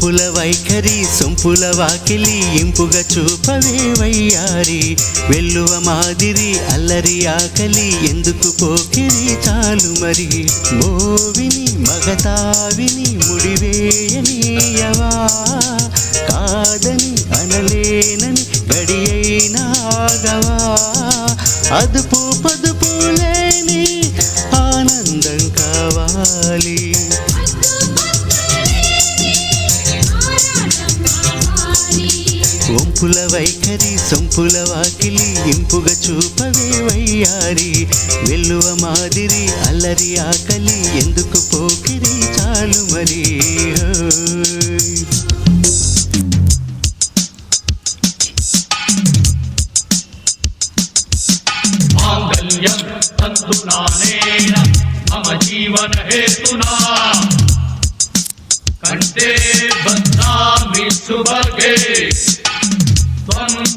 ఒంపుల వైఖరి సొంపుల వాకిలి ఇంపుగా చూపవే వయ్యారి. వెల్లువ మాదిరి అల్లరి ఆకలి ఎందుకు పోకిరి చాలు మరి? మోవిని మగతావిని ముడివేయనీయవా కాదని అనలేనని గడియైనాగవా అదుపు పదుపు లేని ఆనందం కావాలి. ఇంపుల వైఖరి సొంపుల వాకిలి ఇంపుగా చూపవే వయ్యారి. వెల్లువ మాదిరి అల్లరి ఆకలి ఎందుకు పోకిరి చాలు మరి? జీవన హేతునా కంటే బద్నామి సువర్గే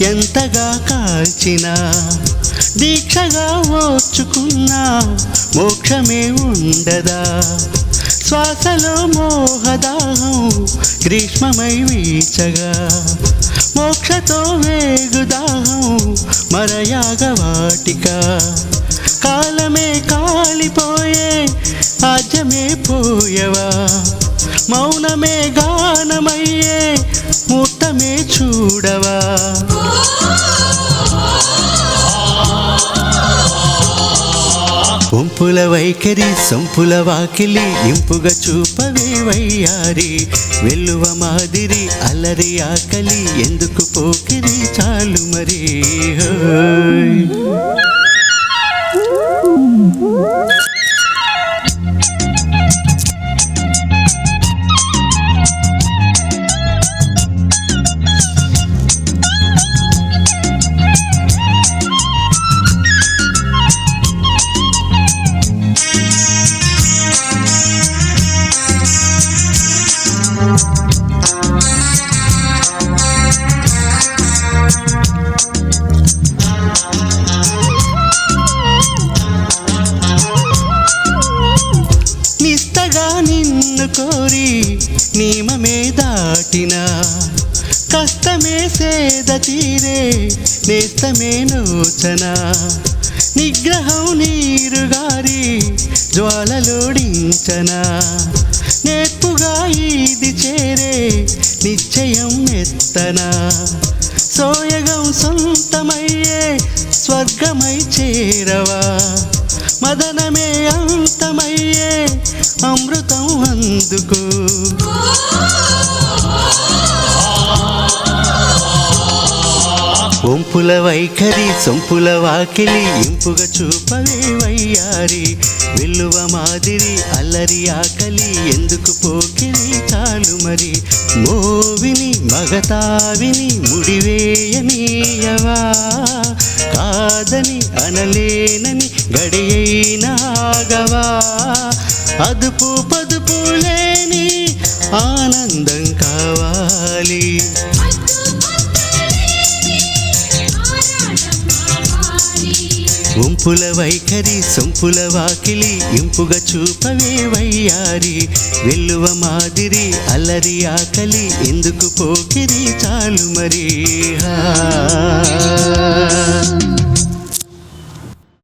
ఎంతగా కాల్చినా దీక్షగా ఓర్చుకున్నా మోక్షమే ఉండదా? శ్వాసలో మోహదాహం గ్రీష్మమై వీచగా మోక్షతో వేగుదాహం మరయాగ వాటిక. కాలమే కాలిపోయే ఆజ్యమే పోయవా? మౌనమే గానమయ్యే మూర్తమే చూడవా? వంపుల వైఖరి సొంపుల వాకిలి ఇంపుగా చూపవే వయ్యారి వెల్లువ మాదిరి అలరి ఆకలి ఎందుకు పోకిరి చాలు మరి? సీమమే దాటిన కష్టమే సేద తీరే నేస్తమే నూచన నిగ్రహం నీరుగారి జ్వాలలోడించన నేర్పుగా ఇది చేరే నిశ్చయం ఎత్తన. సోయగం సొంతమయ్యే స్వర్గమై చేరవా. మదనమే అంతమయ్యే అమృతం అందుకు. వంపుల వైఖరి సొంపుల వాకిలి ఇంపుగా చూపవే వయ్యారి వెల్లువ మాదిరి అల్లరి ఆకలి ఎందుకు పోకిరి చాలు మరి. మోవిని మగతావిని ముడివేయనీయవా కాదని అనలేనని గడియైనాగవా. అదుపు పదుపు లేని ఆనందం కావాలి. ఉంపుల వైఖరి సొంపుల వాకిలి ఇంపుగా చూపవే వయ్యారి. వెల్లువ మాదిరి అల్లరి ఆకలి ఎందుకు పోకిరి చాలు మరి?